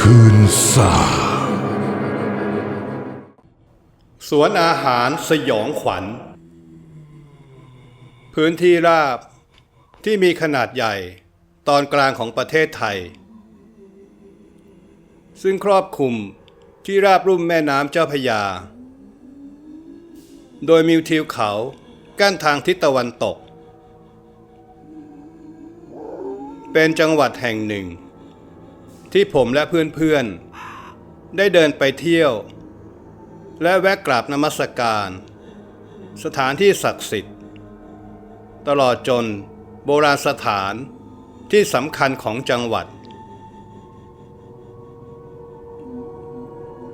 คืนสาสวนอาหารสยองขวัญ พื้นที่ราบที่มีขนาดใหญ่ตอนกลางของประเทศไทย ซึ่งครอบคลุมที่ราบรุ่มแม่น้ำเจ้าพยา โดยมีทิวเขากั้นทางทิศตะวันตก เป็นจังหวัดแห่งหนึ่ง ที่ผมและเพื่อนๆ ได้เดินไปเที่ยว และแวะกราบนมัสการ สถานที่ศักดิ์สิทธิ์ ตลอดจนโบราณสถานที่สำคัญของจังหวัด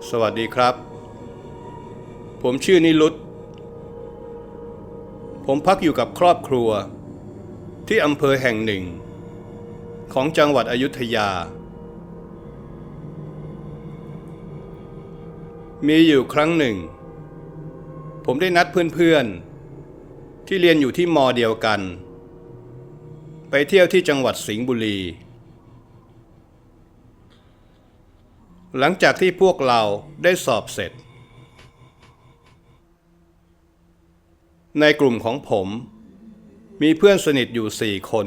สวัสดีครับ ผมชื่อนิรุตผมพักอยู่กับครอบครัว ที่อำเภอแห่งหนึ่ง ของจังหวัดอยุธยา มีอยู่ครั้งหนึ่ง ผมได้นัดเพื่อนๆ ที่เรียนอยู่ที่มอเดียวกัน ไปเที่ยวที่จังหวัดสิงห์บุรี หลังจากที่พวกเราได้สอบเสร็จ ในกลุ่มของผม มีเพื่อนสนิทอยู่สี่คน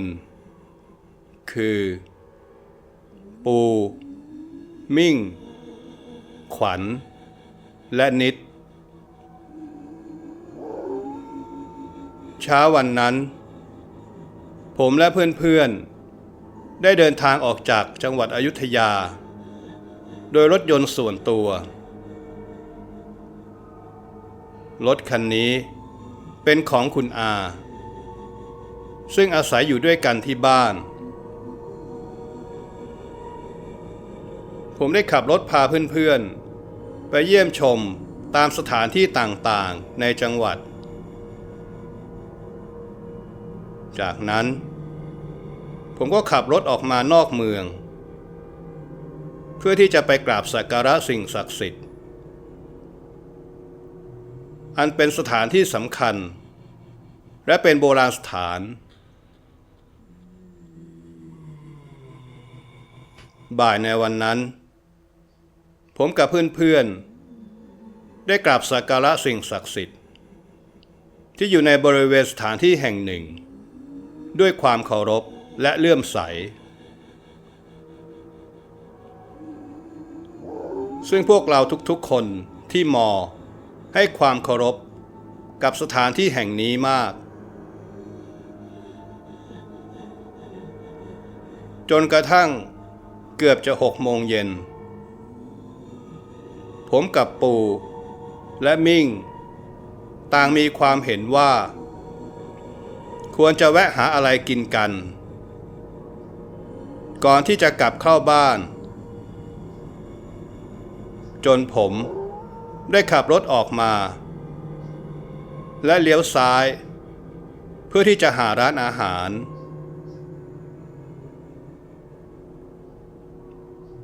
คือ ปู มิ่ง ขวัญ และนิด เช้าวันนั้น ผมและเพื่อนๆ ได้เดินทางออกจากจังหวัดอยุธยา โดยรถยนต์ส่วนตัว รถคันนี้เป็นของคุณอา ซึ่งอาศัยอยู่ด้วยกันที่บ้านผมได้ขับรถพาเพื่อนๆ ไปเยี่ยมชมตามสถานที่ต่างๆในจังหวัด จากนั้น ผมก็ขับรถออกมานอกเมือง เพื่อที่จะไปกราบสักการะสิ่งศักดิ์สิทธิ์ อันเป็นสถานที่สำคัญ และเป็นโบราณสถานบ่ายในวันนั้น ผมกับเพื่อนๆ ได้กราบสักการะสิ่งศักดิ์สิทธิ์ ที่อยู่ในบริเวณสถานที่แห่งหนึ่ง ด้วยความเคารพและเลื่อมใส ซึ่งพวกเราทุกๆคนที่มอ ให้ความเคารพกับสถานที่แห่งนี้มาก จนกระทั่งเกือบจะหกโมงเย็น ผมกับปู่และมิ่ง ต่างมีความเห็นว่า ควรจะแวะหาอะไรกินกัน ก่อนที่จะกลับเข้าบ้าน จนผมได้ขับรถออกมา และเลี้ยวซ้าย เพื่อที่จะหาร้านอาหาร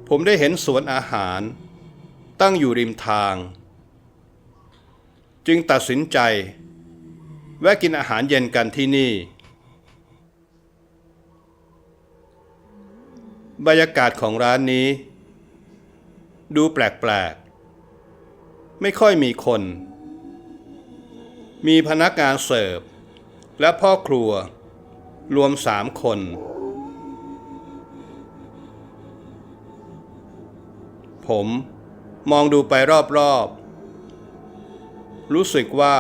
ผมได้เห็นสวนอาหาร ตั้งอยู่ริมทาง จึงตัดสินใจ แวะกินอาหารเย็นกันที่นี่ บรรยากาศของร้านนี้ ดูแปลกๆ ไม่ค่อยมีคน มีพนักงานเสิร์ฟ และพ่อครัว รวมสามคนผม มองดูไปรอบๆ รู้สึกว่า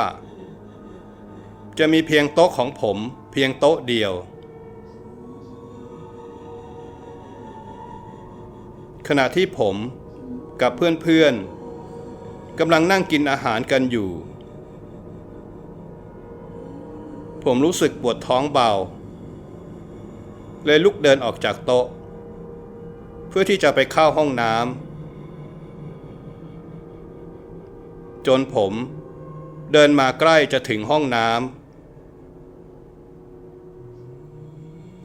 จะมีเพียงโต๊ะของผมเพียงโต๊ะเดียว ขณะที่ผมกับเพื่อนๆกำลังนั่งกินอาหารกันอยู่ ผมรู้สึกปวดท้องเบา เลยลุกเดินออกจากโต๊ะ เพื่อที่จะไปเข้าห้องน้ำ จนผม เดินมาใกล้จะถึงห้องน้ำ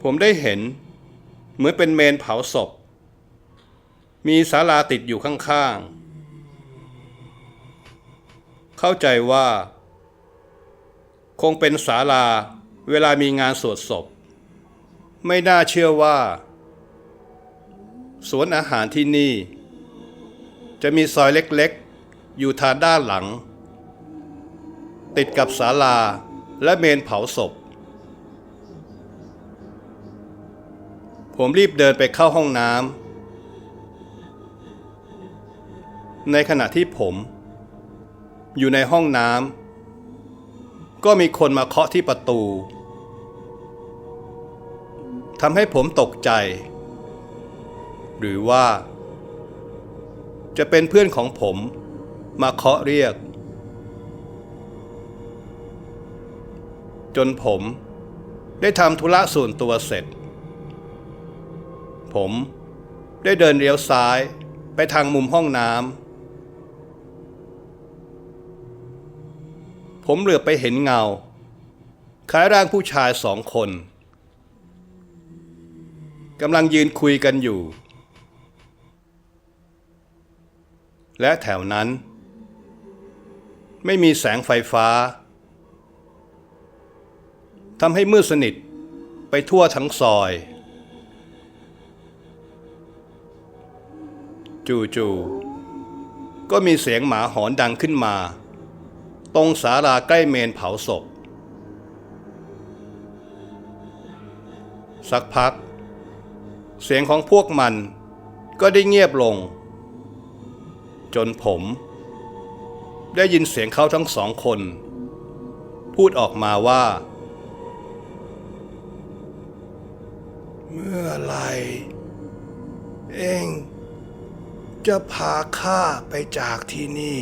ผมได้เห็น เหมือนเป็นเมนเผาศพ มีศาลาติดอยู่ข้างๆ เข้าใจว่า คงเป็นศาลาเวลามีงานสวดศพ ไม่น่าเชื่อว่า สวนอาหารที่นี่ จะมีซอยเล็กๆ อยู่ทางด้านหลัง ติดกับศาลาและเมนเผาศพ ผมรีบเดินไปเข้าห้องน้ำในขณะที่ผม อยู่ในห้องน้ำก็มีคนมาเคาะที่ประตูทำให้ผมตกใจ หรือว่า จะเป็นเพื่อนของผม มาเคาะเรียก จนผมได้ทำธุระส่วนตัวเสร็จ ผมได้เดินเลี้ยวซ้ายไปทางมุมห้องน้ำ ผมเหลือไปเห็นเงาคล้ายร่างผู้ชายสองคนกำลังยืนคุยกันอยู่ และแถวนั้น ไม่มีแสงไฟฟ้าทำให้มืดสนิทไปทั่วทั้งซอย จู่ๆก็มีเสียงหมาหอนดังขึ้นมา ตรงศาลาใกล้เมนเผาศพ สักพัก เสียงของพวกมันก็ได้เงียบลง จนผม ได้ยินเสียงเขาทั้งสองคน พูดออกมาว่า เมื่อไรเองจะพาข้าไปจากที่นี่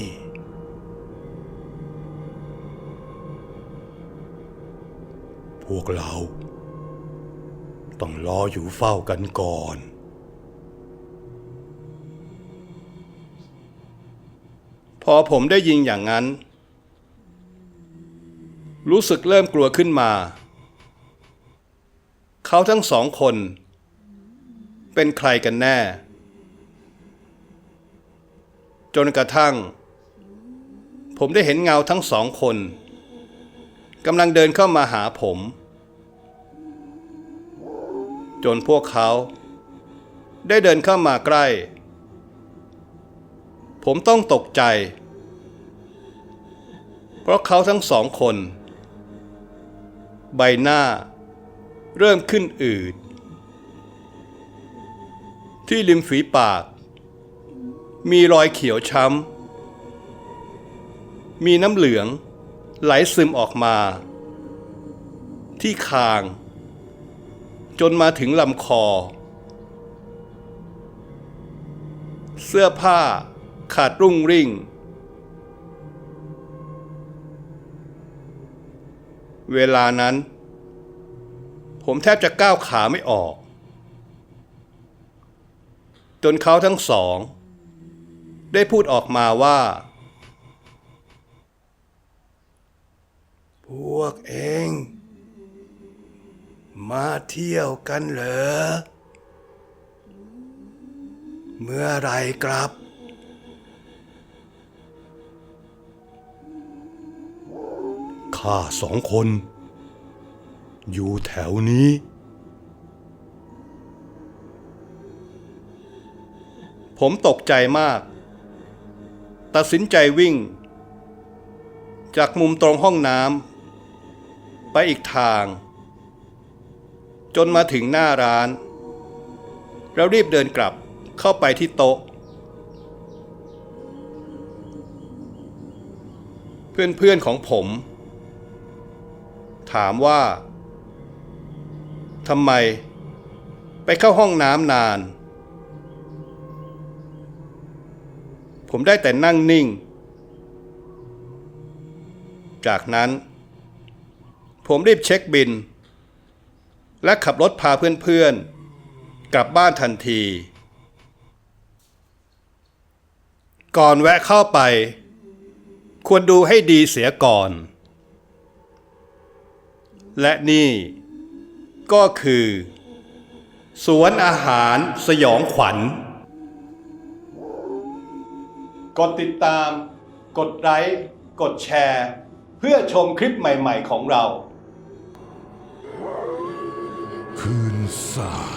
พวกเรา ต้องรออยู่เฝ้ากันก่อน อผมได้ยินอย่างนั้น รู้สึกเริ่มกลัวขึ้นมา เขาทั้งสองคน เป็นใครกันแน่ จนกระทั่ง ผมได้เห็นเงาทั้งสองคนกำลังเดินเข้ามาหาผม จนพวกเขา ได้เดินเข้ามาใกล้ ผมต้องตกใจ ราะเขาทั้งสองคน ใบหน้า เริ่มขึ้นอืด ที่ริมฝีปาก มีรอยเขียวช้ำ มีน้ำเหลือง ไหลซึมออกมา ที่คาง จนมาถึงลำคอ เสื้อผ้าขาดรุ่งริ่ง เวลานั้น ผมแทบจะก้าวขาไม่ออก จนเขาทั้งสอง ได้พูดออกมาว่า พวกเอง มาเที่ยวกันเหรอ เมื่อไรกลับ ข้าสองคน อยู่แถวนี้ ผมตกใจมาก ตัดสินใจวิ่ง จากมุมตรงห้องน้ำไปอีกทาง จนมาถึงหน้าร้านแล้วรีบเดินกลับเข้าไปที่โต๊ะเพื่อนๆของผม ถามว่าทำไม ไปเข้าห้องน้ำนาน ผมได้แต่นั่งนิ่ง จากนั้น ผมรีบเช็คบิน และขับรถพาเพื่อนๆ กลับบ้านทันที ก่อนแวะเข้าไป ควรดูให้ดีเสียก่อน และนี่ก็คือ สวนอาหารสยองขวัญ กดติดตาม กดไลค์ กดแชร์ เพื่อชมคลิปใหม่ๆของเรา คืนสา